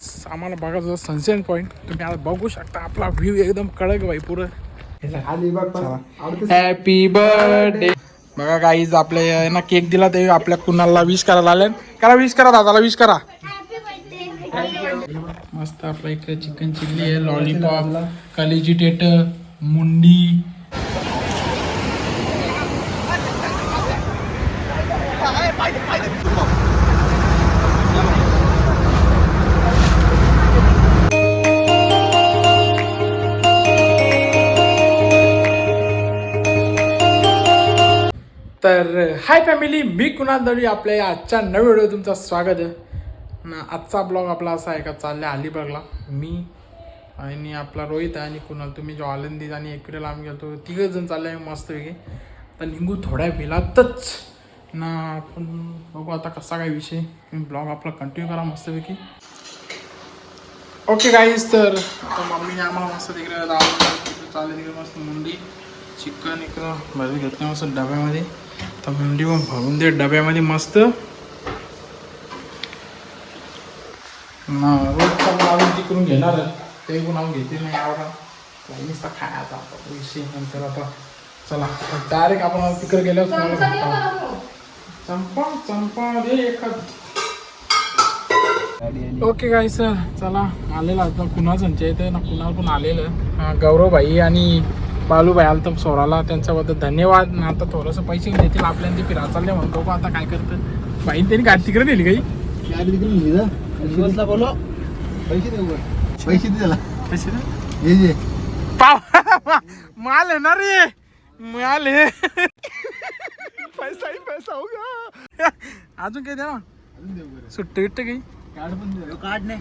आम्हाला बघायचं sunset point तुम्ही आता बघू शकता आपला व्ह्यू एकदम कडक बाई पुरं. हॅपी बर्थडे बघा काहीच आपल्या ना केक दिला ते आपल्या कुणाला विश करायला आले करा विश करा दादाला विश करा. मस्त आपल्या इकडे चिकन चिल्ली आहे लॉलीपॉप कलेजी टेट मुंडी. तर हाय फॅमिली मी कुणाल दळी आपल्या या आजच्या नवीन व्हिडिओ तुमचं स्वागत आहे. ना आजचा ब्लॉग आपला असा आहे का चालला अलिबागला. मी आणि आपला रोहित आहे आणि कुणाल. तुम्ही जो आनंदीत आणि एकविरेला आम्ही गेलो तिघं जण चालले आहे मस्तपैकी. आता निघू थोड्या वेळातच. ना आपण बघू आता कसा काय विषय. तुम्ही ब्लॉग आपला कंटिन्यू करा मस्तपैकी. ओके गाईज तर आता मम्मीने आम्हाला मस्त तिकडे चालले तिकडे मस्त मुंडी चिकन इकडं भरून घेतलं मस्त डब्यामध्ये. तर मुंडी पण भरून दे डब्यामध्ये मस्त। ना रोजचा अजून तिकडून घेणार आहे. ते पण आम्ही घेते नाही आवडा काही नुसता खायचा आता विषय नंतर आता. चला डायरेक्ट आपण तिकडे गेल्यावर. चंपा चंपा दे एखाद. ओके गाई सर चला आलेला आता कुणा संचय इथे ना कुणाल पण आलेलं. हा, गौरव भाई आणि बालूभाई आलं तर सोराला. त्यांच्याबद्दल धन्यवाद. ना आता थोडंसं पैसे देतील आपल्याला. ते फिरा चालले म्हणून बघू आता काय करतं. बाई त्यांनी गाडी तिकडे दिली काही बोलो. पैसे देऊ पैसे दे पैसे पाव. माल आहे ना रे. माल आहे. पैसा ही पैसा होगा अजून काही द्या ना सुट्टी बिट्टी काही? कार्ड पण दे. कार्ड नाही.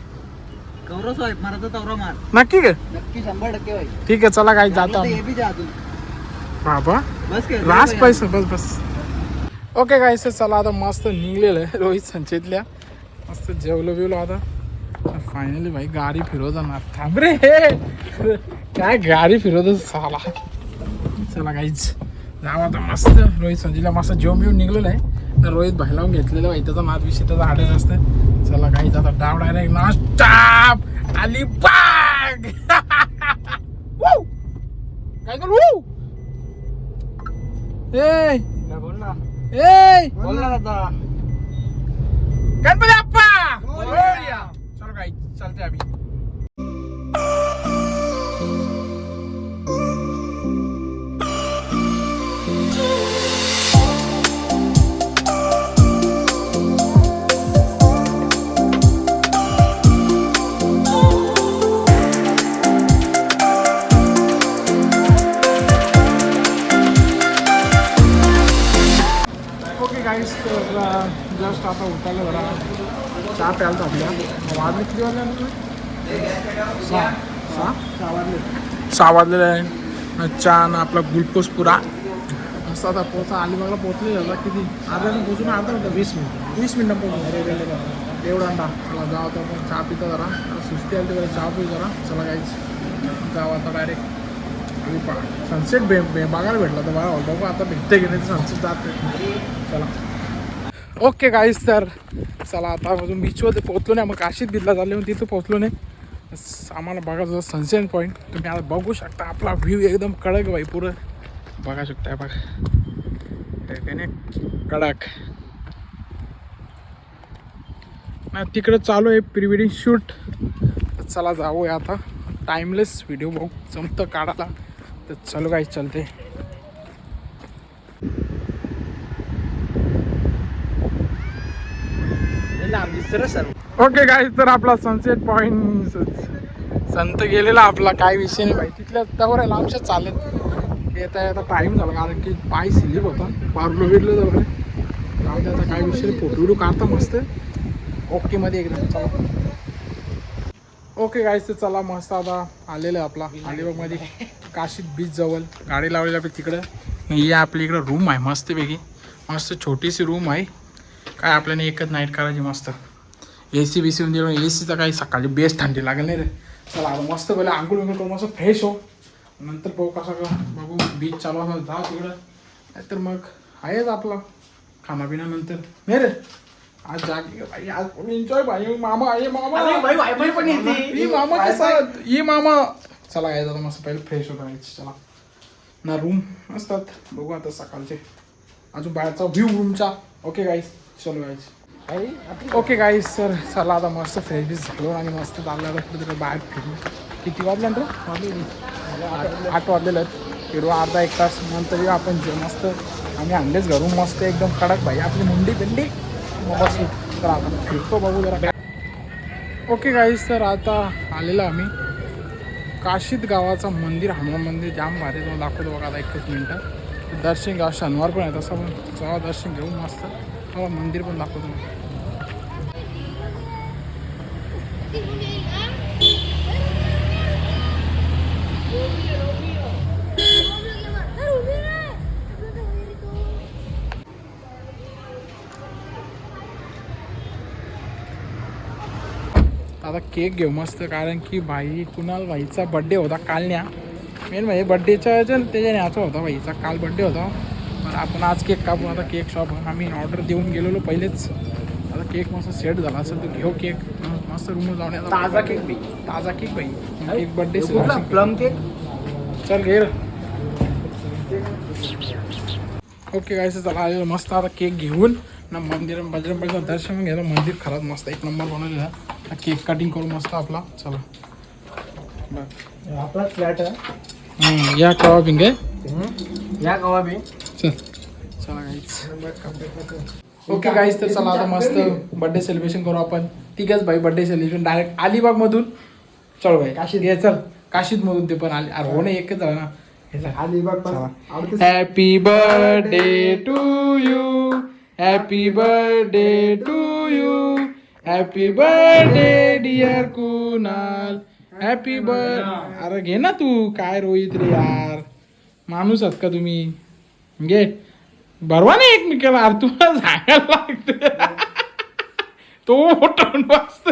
गौरव साहेब तवरा मार. नक्की का? नक्की शंभर टक्के भाई ठीक आहे चला काही जातो हे बाबा बस के रास पैसा बस बस. ओके काय सर चला आता मस्त निघलेलं आहे रोहित संचेतल्या. मस्त जेवलो बिवलो आता. फायनली भाई गाडी फिरवताना थांब रे. काय गाडी फिरवत साला. चला काहीच जाऊ आता मस्त. रोहित संजयला मस्त जेवण बिवून निघलेलं आहे. तर रोहित भाई लावून घेतलेलं भाई त्याचा नाद विषय त्याचा आडच असतं चला काहीच आता डाव डायरेक्ट ना स्टाप अलिबाग Woo! काय करू Woo! ए बोल ना ए बोल ना दादा गणपती अप्पा मोरया. चलो काही चालते आम्ही प्यायला आपल्या वाजले किती वाजले? सहा सहा सहा वाजले सहा वाजलेले आहे. न चहा न आपला ग्लुकोज पुरा. असं आता पोचा अलिबागला पोचले जाता किती? अर्धा तास पोचून अर्धा मिनटं वीस मिनिट. वीस मिनिटं पोचून एवढा अंडा. चला जाऊ आता आपण. चहा पितो जरा. सुस्ती आली तर चहा पिऊ जरा. चला काहीच जाऊ आता डायरेक्ट सनसेट बे बे बघायला भेटला तर बघा बघू आता भेटते की नाही सनसेट जाते. चला. ओके गाईस तर चला आता अजून बीचवर पोहोचलो नाही. मग काशीत बिदला झाले म्हणून तिथं पोहोचलो नाही. आम्हाला आम्हाला बघायचं सनसेट पॉईंट तुम्ही आता बघू शकता आपला व्ह्यू एकदम कडक बाई पुरं. बघा शकताय बघा. त्याने कडक. नाही तिकडं चालू आहे प्री वेडिंग शूट चला जाऊया आता. टाइमलेस व्हिडिओ बघू. जमतं काढायला. तर चलो काही चलते. म्हणजे ओके काय तर आपला सनसेट पॉईंट संत गेलेला आपला काय विषय नाही भाई. तिथल्या त्यावर आहे लांबशा चालत. येता येता टाईम झाला कारण की पाय सिलिप होता. पारलो बिरलो जवळ जाऊ दे आता काय विषय नाही. फोटो विडू काढता मस्त. ओके मध्ये एकदम चला. ओके गाईस तर चला मस्त आता आलेलं आहे आपला. अलिबागमध्ये काशीत बीच जवळ. गाडी लावलेली आपली तिकडं. ही आपली इकडं रूम आहे मस्तपैकी. मस्त छोटीशी रूम आहे. काय आपल्याला एकच नाईट करायची मस्त. ए सी बी सी म्हणजे ए सीचा काही सकाळी बेस्ट थंडी लागेल नाही रे. चला आता मस्त पहिले आंघोळ बिंघोळ करून मस्त फ्रेश हो. नंतर बघू कसं का बघू बीच चालू असं जा तिकडं. नाहीतर मग आहेच आपला. खानापिना नंतर नाही रे. आज जागे भाई आज एन्जॉय भाई मामा ये मामा. पण ये मामा के साथ ये मामा. चला काय आता मस्त पहिले फ्रेश होता चला. ना रूम असतात बघू आता सकाळचे. अजून बाहेरचा व्ह्यू रूमचा ओके गाईस चलो गाईस ओके गाईस सर चला आता मस्त फ्रेश बीस झालो आणि मस्त चाललं कुठेतरी बाहेर फिरू किती वाजल्या रे आठ- वाजलेलं आहेत. फिरू अर्धा एक तास नंतर आपण जे मस्त. आम्ही आणलेच घरून मस्त एकदम कडक भाई आपली मुंडी बिंडी मग बसू. तर आपण फिरतो बघू जरा. ओके गाईस तर आता आलेलो आम्ही. काशीद गावाचं मंदिर हनुमान मंदिर जाम भारी तुम्हाला दाखवतो बघा आता एकच मिनटं. दर्शन घ्या. शनिवार पण आहे तसं पण. जेव्हा दर्शन घेऊ मस्त. तेव्हा मंदिर पण दाखवतो आता केक घेऊ मस्त कारण की भाई कुणाल भाईचा बड्डे होता काल न्या मेन म्हणजे बड्डेच्या त्याच्या न्याचा होता भाईचा काल बड्डे होता. आपण आज केक कापू आता केक शॉप आम्ही ऑर्डर देऊन गेलेलो पहिलेच. आता केक मस्त सेट झाला असेल तर घेऊ केक. मस्त रूम जाऊन. ताजा केक बी. ताजा केक भाई एक कुठला? प्लम केक चल घे. ओके काय चला आलेलं मस्त आता केक घेऊन ना मंदिर बजरंगबलीचं दर्शन घ्यायला मंदिर खरंच मस्त एक नंबर बनवलेला. आहे. केक कटिंग करू मस्त आपला. चला. आपला फ्लॅट आहे. या कवा पिंगे या बी चल. चला गाईच ओके गाईज तर चला आता मस्त बर्थडे सेलिब्रेशन करू आपण. तिघच भाई बर्थडे सेलिब्रेशन डायरेक्ट अलिबाग मधून चल भाई काशीत. घे चल. काशीत मधून ते पण आली. अरे हो नाही एकच झालं ना. Happy birthday to you happy birthday to you happy birthday dear Kunal happy बर अरे घे ना तू. काय रोहित रे यार. माणूस आहात का तुम्ही? घे बरवा नाही एकमेकाला अरे तुम्हाला सांगायला लागत तो टोन वाजत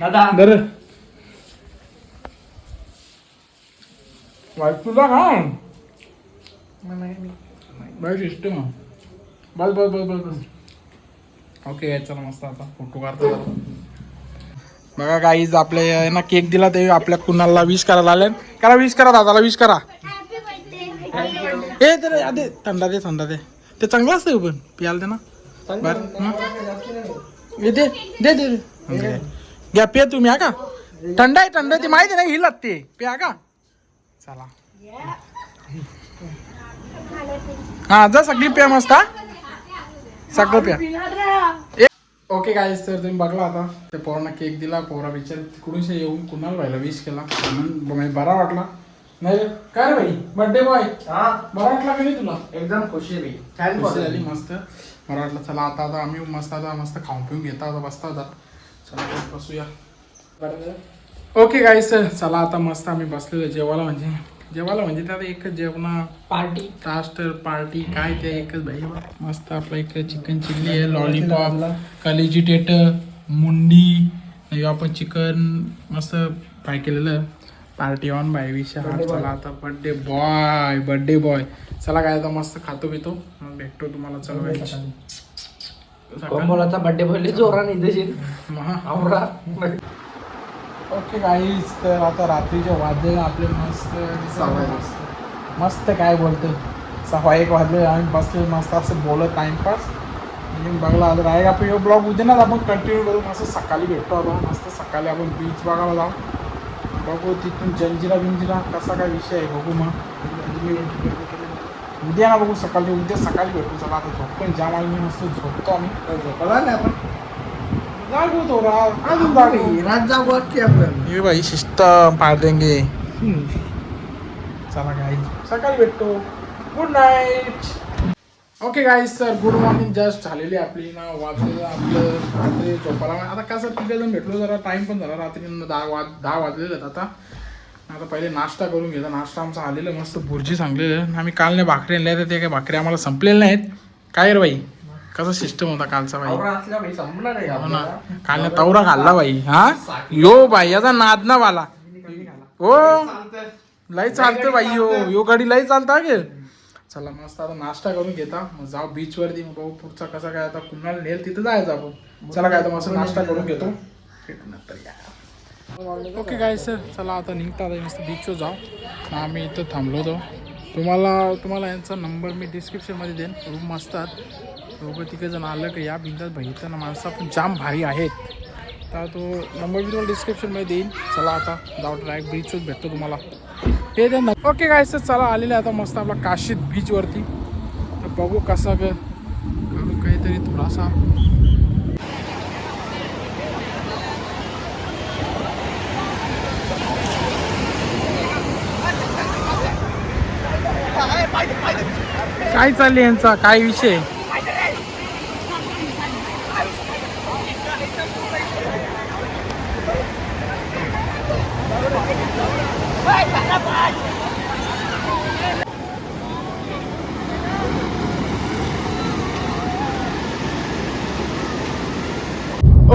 दादा. दर वाईट तुला का बाय सिस्टम बस बस बस बस बस. ओके चला मस्त आता फोटो काढतो. बघा काहीच आपल्या ना केक दिला ते आपल्या कुणाला विश करायला आले करा विश करा दादाला विश करा. ए तर अरे थंडा दे थंडा दे. ते चांगलं असतं पण? पियाला दे ना. बर. दे दे दे. घ्या पिया तुम्ही हा का? थंड आहे थंड ती माहिती नाही ही लागते. पिया का? चला. हा जा सगळी पिया मस्त हा. सगळं पिया. ओके काय तर तुम्ही बघला आता. त्या पोरांना केक दिला पोरा विचार तिकडून येऊन कुणाला व्हायला विश केला. म्हणून बरा वाटला. नाही रे? काय रे भाई बर्थडे बॉय हा. बरा वाटला का नाही तुला? एकदम खुशी आहे छान खुशी झाली मस्त. मला वाटलं चला आता आता आम्ही मस्त आता मस्त खाऊन पिऊन घेता आता बसता आता. चला बसूया. ओके गाईस चला आता मस्त आम्ही बसलेलो जेवायला म्हणजे. जेवायला म्हणजे त्यात एकच जेवणा पार्टी टास्टर पार्टी काय ते एकच भाई मस्त आपलं एक चिकन चिल्ली आहे लॉलीपॉप कलेजी टेट मुंडी आपण चिकन मस्त फ्राय केलेलं. पार्टी ऑन बाय विषय हा चला आता बर्थडे बॉय बर्थडे बॉय चला काय आता मस्त खातो पितो. मग भेटतो तुम्हाला चल कमोलाचा बर्थडे पहिले जोराने देशील. आवरा ओके गाईज तर आता रात्रीचे वाजले आपले मस्त सहा. मस्त. काय बोलते सहा एक वाजले आम्ही बसले मस्त असं बोलत टाइमपास बघला आता आहे आपण हे ब्लॉग उद्याच आपण कंटिन्यू करू. मस्त सकाळी भेटतो आता. मस्त सकाळी आपण बीच बघायला जाऊ. बघू तिथून जंजिरा बिंजिरा कसा काय विषय आहे बघू मग. उद्या ना बघू सकाळी उद्या सकाळी भेटू चला आता झोप. पण जाम आली मस्त झोपतो आम्ही झोपला नाही आपण. जागू तो रात अजून जागू रात जाऊ की आपण ये भाई शिस्त पार देंगे. चला गाईज सकाळी भेटतो. Good night okay guys sir good morning just झालेली आपली ना वाजलेलं आपलं रात्री झोपायला आता कसं तिथे जण भेटलो जरा टाइम पण झाला रात्री दहा वाज दहा वाजलेले आता. आता पहिले नाश्ता करून घेतला नाश्ता आमचा आलेला मस्त भुर्जी सांगलेलं. आम्ही काल नाही भाकरी आणल्या तर ते काही भाकरी आम्हाला संपलेल्या नाहीत. काय रे बाई? कसं सिस्टम होता कालचा बाई? आहे हो ना. काल तवरा घालला बाई हा? यो बाई याचा नाद ना वाला हो. लय चालतं बाई यो. यो गाडी लय चालता गे. चला मस्त आता नाश्ता करून घेता. मग जाऊ बीच वरती मग भाऊ पुढचा कसा काय आता कुणाला नेल तिथं जायचं आपण. चला काय आता मस्त नाश्ता करून घेतो. नंतर या ओके काय सर चला आता निघता आता मस्त बीचवर जाऊ. आम्ही इथं थांबलो होतो. तुम्हाला तुम्हाला यांचा नंबर मी डिस्क्रिप्शनमध्ये देईन. रूम असतात दोघं तिघं जण आलं की या बिंदात ना माणसं पण जाम भारी आहेत. तर तो नंबर मी तुम्हाला डिस्क्रिप्शनमध्ये देईन. चला आता जाऊ डायरेक्ट बीचवर भेटतो तुम्हाला. हे द्या ओके काय सर चला आलेले आता मस्त आपला काशीद बीचवरती तर बघू कसं ग करू काहीतरी थोडासा काय चालले यांचा? काय विषय?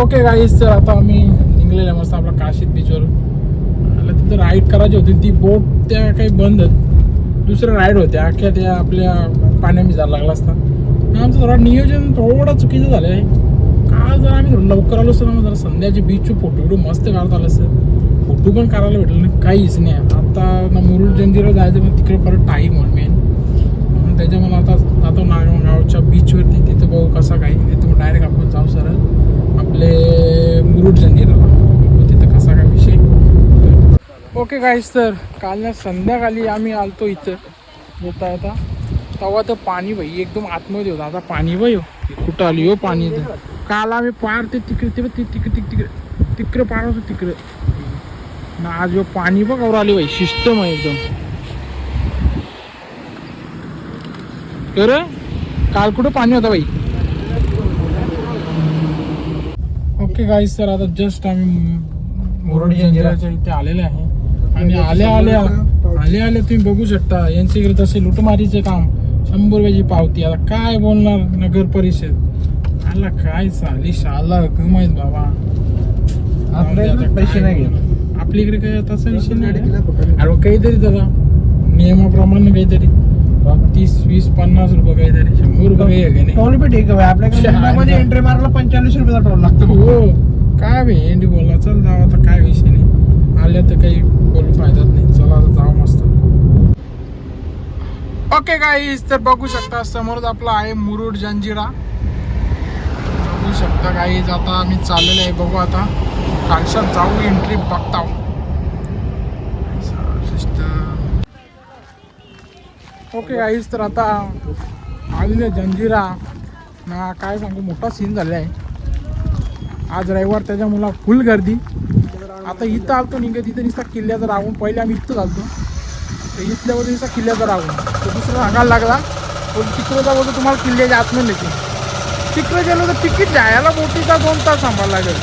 ओके गाईस तर आता आम्ही निघलेलं आहे मस्त आपला काशीद बीचवर मला तिथं राईड करायची होती. ती बोट त्या काही बंद आहेत. दुसऱ्या राईड होत्या अख्ख्या त्या आपल्या पाण्यामध्ये जायला लागला असता. आमचं जरा नियोजन थोडं चुकीचं झालं आहे काल जरा आम्ही थोडं लवकर आलो असतो ना मग जरा संध्याचे बीचचे फोटो बिटो मस्त काढता आलं असतं. फोटो पण काढायला भेटलं नाही. काहीच नाही. आता ना मुरुड जंजिरा जायचं मग तिकडे परत टाईम होईल मेन म्हणून त्याच्यामुळे आता जातो बीचवरती तिथं बघू कसा काही नाही डायरेक्ट आपण जाऊ सरळ. आपले मुरुड जंजिराला तिथं कसा काय विषय. ओके गाईस तर काल ना संध्याकाळी आम्ही आलतो इथं. येता येता तेव्हा तर पाणी बाई एकदम आतमध्ये होतं. आता पाणी बाई हो. कुठं आली हो पाणी इथं? काल आम्ही पार ते तिकडे ते तिकडे तिकडे तिकडे. तिकडे पार होतो तिकडे. ना आज हो पाणी बघ और आली बाई सिस्टम आहे एकदम. तर काल कुठं पाणी होतं बाई? ओके गाईस तर आता जस्ट आम्ही मुरुड जंजिराच्या इथे आलेले आहे. आणि आल्या आल्या आल्या आल्या तुम्ही बघू शकता. यांच्या इकडे तसे लुटमारीचे काम शंभर रुपयाची पावती. आता काय बोलणार नगर परिषद? आला काय चाली शाला हुकूम आहेत बाबा. आता पैसे काय नाही. आपल्या इकडे काय तसा विषय नाही अरे काहीतरी दादा नियमाप्रमाणे काहीतरी. तीस वीस पन्नास रुपये काहीतरी शंभर रुपये काही आहे का नाही? टोल बी ठीक आहे आपल्याकडे एंट्री मारायला पंचेचाळीस रुपयाचा टोल लागतो. हो काय बे एंडी बोलला चल जाऊ आता काय विषय नाही. आल्या तर काही बोलू फायदाच नाही. चला आता जाऊ मस्त. ओके गाईज तर बघू शकता समोरच आपला आहे मुरुड जंजिरा. बघू शकता गाईज आता आम्ही चाललेलो आहे. बघू आता कालशात जाऊ एंट्री बघता. ओके गाईज तर आता आलेले जंजिरा. ना काय सांगू मोठा सीन झाला आहे आज रविवार त्याच्या मुला फुल गर्दी. आता इथं आलतो निघे इथं नुसता किल्ल्याचा राहून पहिले आम्ही इथं चालतो तर इथल्यावर नुसता किल्ल्याचा राहून तो दुसरा सांगायला लागला. पण तिकडं जाऊ बोलतो तुम्हाला किल्ल्याच्या आतमध्ये नेते. तिकडे गेलो तर तिकीट जायला बोटीचा दोन तास थांबायला लागेल.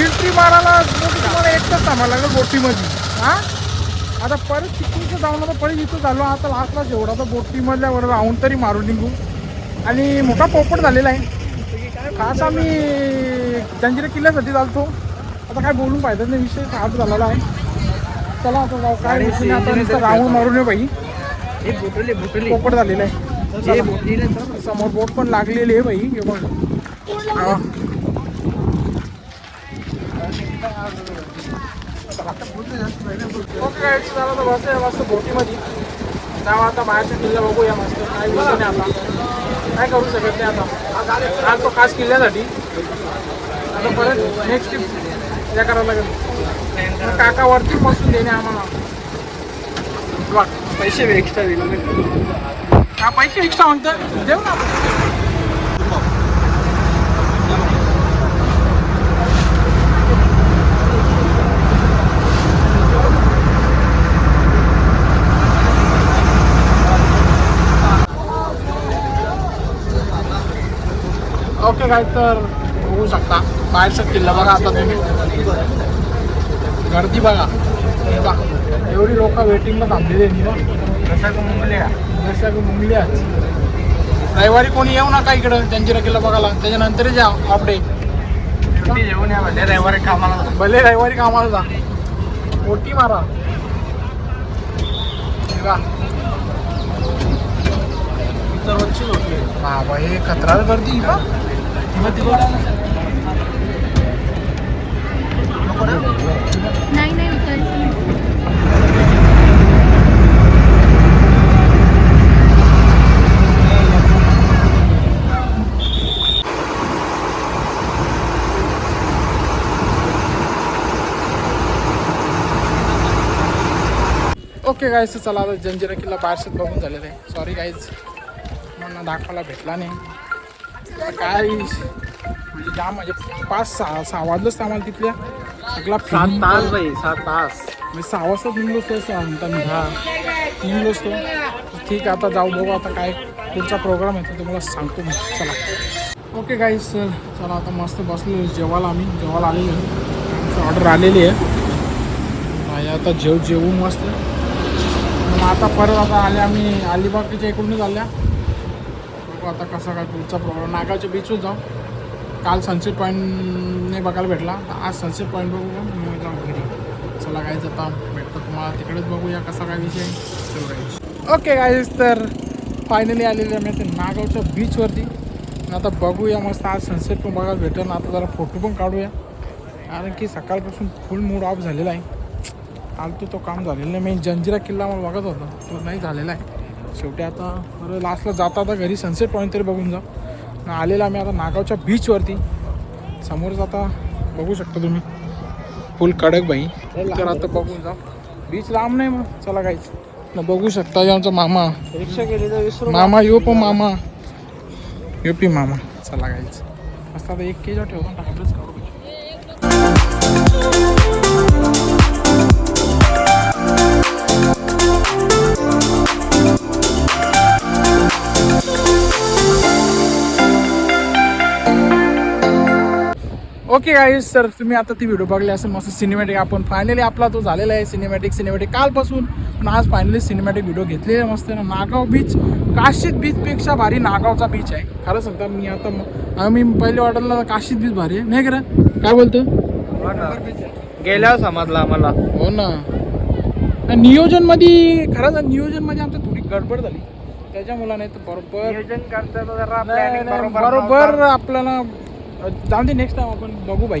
एंट्री मारायला तुम्हाला एक तास थांबायला लागेल बोटीमध्ये. हां? आता परत तिकडचं जाऊन आता परत इथं झालो. आता लास्टला एवढा तर बोटीमधल्यावर राहून तरी मारून निघू. आणि मोठा पोपट झालेला आहे. खास आम्ही जंजिरा किल्ल्यासाठी चालतो. आता काय बोलून पाहिजे नाही. विषय खास झालेला आहे. चला आता जाऊ. काय विषय आता राहून मारून ये बाई हे पोपट झालेला आहे. समोर बोट पण लागलेली आहे बाई हे बघ. ओके guys, चला आता आहे मस्त बोटीमध्ये. जाऊ आता बाहेरच्या किल्ला बघूया मस्त. काय विषय नाही आता. काय करू शकत नाही आता. आज तो खास किल्ल्यासाठी. आता परत नेक्स्ट ट्रिप हे करावं लागेल. काका वरती बसून देणे आम्हाला. बघ पैसे एक्स्ट्रा दिले. का पैसे एक्स्ट्रा म्हणतात देऊ ना आपण. ओके काय तर बघू शकता. बाहेरचा किल्ला. बघा आता तुम्ही. गर्दी बघा. एवढी लोक वेटिंगला थांबलेली जशा की मुंगली रविवारी कोणी येऊ नका इकडं. जंजिरा किल्ला बघायला. त्याच्यानंतरच या ऑफ डे जेवण या म्हणजे रविवारी कामाला भले रविवारी कामाला जा. मोठी मारा. हे झोपली बाबा हे खतरा गर्दी बा नाही नाही उतरायचं ओके गाईज चला आता जंजिरा किल्ला बाहेरच बघून झालेलं आहे. सॉरी गाईज मला दाखवायला भेटला नाही. काय? म्हणजे जाम म्हणजे पाच सहा सहा वाजलंच आम्हाला तिथल्या सगळा सात तास भाई सात तास. म्हणजे सहा वाजता निघलोच तो म्हणता मी हा निघलोच तो ठीक आता जाऊ बघू आता काय पुढचा प्रोग्राम आहे तो तुम्हाला सांगतो मी. चला. ओके गाईज सर चला आता मस्त बसलो जेवायला आम्ही. जेवायला आलेलो आहे. आमची ऑर्डर आलेली आहे. आणि आता जेव जेवू मस्त. मग आता परत आता आले आम्ही अलिबागच्या इकडूनच आल्या बघू आता कसा काय पुढचा प्रोग्राम नागावच्या बीचवर जाऊ. काल सनसेट पॉईंटने बघायला भेटला. आज सनसेट पॉईंट बघू मी जाऊ घरी. चला काय जाता भेटतं तुम्हाला. तिकडेच बघूया कसा काय विषय ओके गाईज तर फायनली आलेले आम्ही ते नागावच्या बीचवरती आता बघूया मस्त आज सनसेट पण बघायला भेटेल आता जरा फोटो पण काढूया. कारण की सकाळपासून फुल मूड ऑफ झालेला आहे. आलतो तो काम झालेलं नाही. मी जंजिरा किल्ला मला बघत होता. तो नाही झालेला आहे. शेवटी आता बरं लास्टला जाता आता घरी सनसेट पॉईंट तरी बघून जा. आणि आलेला आम्ही आता नागावच्या बीचवरती समोरच आता बघू शकता तुम्ही. फुल कडक बाई. तर आता बघून जा. बीच लांब नाही मग. चला काहीच न बघू शकता आमचा मामा. रिक्षा केली तर मामा यो पण मामा. यो पी मामा. चला काहीच मस्त आता एक केज ठेवतो ना टाकलंच ओके गाईज सर तुम्ही आता ती व्हिडिओ बघली असेल मस्त सिनेमॅटिक आपण फायनली आपला तो झालेला आहे सिनेमॅटिक सिनेमॅटिक कालपासून. पण आज फायनली सिनेमॅटिक व्हिडिओ घेतलेला आहे मस्त. ना नागाव बीच काशीत बीचपेक्षा भारी नागावचा बीच आहे. खरं सांगता मी आता म- आम्ही पहिले ऑर्डरला काशीत बीच भारी आहे. नाही करा काय बोलतो? गेल्यावर समजला आम्हाला. हो ना. नियोजनमध्ये खरंच नियोजनमध्ये आमचं थोडी गडबड झाली. त्याच्या मुलाने तर बरोबर. नियोजन करता बरोबर आपल्याला जाऊन दे नेक्स्ट टाइम आपण बघू भाई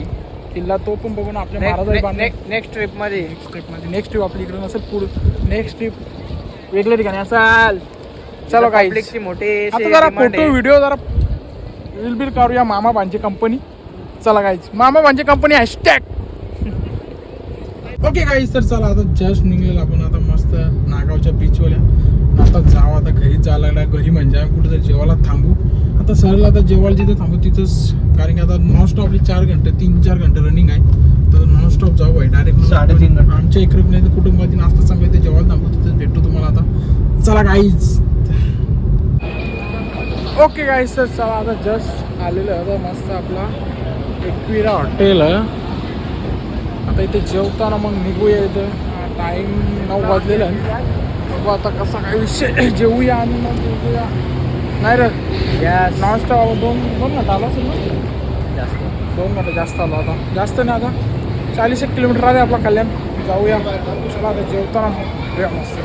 किल्ला तो पण बघू ना आपल्या महाराजांनी नेक्स्ट ट्रिपमध्ये. नेक्स्ट ट्रिपमध्ये नेक्स्ट ट्रिप आपली इकडे नसेल पुढे. नेक्स्ट ट्रिप वेगळ्या ठिकाणी. असाल चलो. काही मोठी आता जरा फोटो व्हिडिओ जरा रील बिल काढूया मामा भांजे कंपनी चला गाईच मामा भांजे कंपनी हॅशटॅग ओके गाईज तर चला आता जस्ट निघलेलं आपण. आता मस्त नागावच्या बीचवल्या आता जाऊ आता घरी जायला लागला घरी म्हणजे आम्ही कुठेतरी जेवायला थांबू. आता सरला आता जेवायला जिथे थांबू तिथंच कारण की आता नॉनस्टॉपली चार घंटे तीन चार घंटे रनिंग आहे. तर नॉनस्टॉप जाऊ आहे. डायरेक्ट साडेतीन घंटे. आमच्या इकडे नाही तर कुटुंबातील नाश्ता चांगला ते जेवायला थांबू तिथं भेटतो तुम्हाला आता. चला गाईज ओके गाईज तर चला आता जस्ट आलेलं आता मस्त आपला एकविरा हॉटेल आता इथे जेवताना मग निघूया इथं. टाईम नऊ वाजलेला बघू आता कसा काय विषय जेवूया आणि मग निघूया. नाही रे. गॅस नॉनस्टॉप आलो. दोन दोन घंटा आलो असेल ना? जास्त. दोन घंटे जास्त आलो आता. जास्त नाही आता. चाळीस एक किलोमीटर आहे आपला कल्याण. जाऊया. चला आता जेवताना भेटूया मस्त.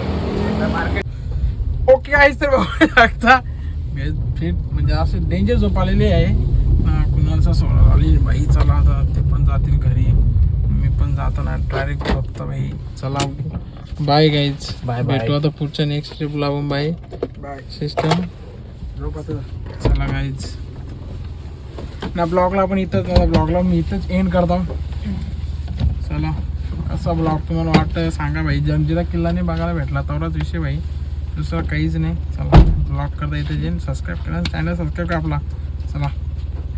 ओके काहीच तर शकता. फिट म्हणजे असे डेंजर झोप आलेली आहे. ना कुणाला सोडा आली बाई चला आता. ते पण जातील घरी. मी पण जातो ना डायरेक्ट झोपतो बाई चला. Bye guys bye. भेटू आता पुढच्या नेक्स्ट ट्रिप लावून बाय बाय सिस्टम चला गाईज ना ब्लॉगला आपण इथंच ब्लॉगला मी इथंच एंड करतो. चला कसा ब्लॉग तुम्हाला वाटतं सांगा भाई. जंजिरा किल्ला नाही बघायला भेटला तेवढाच विषय भाई. दुसरं काहीच नाही. चला ब्लॉग करता इथे जेन. सबस्क्राईब करा. चॅनल सबस्क्राईब करा आपला. चला.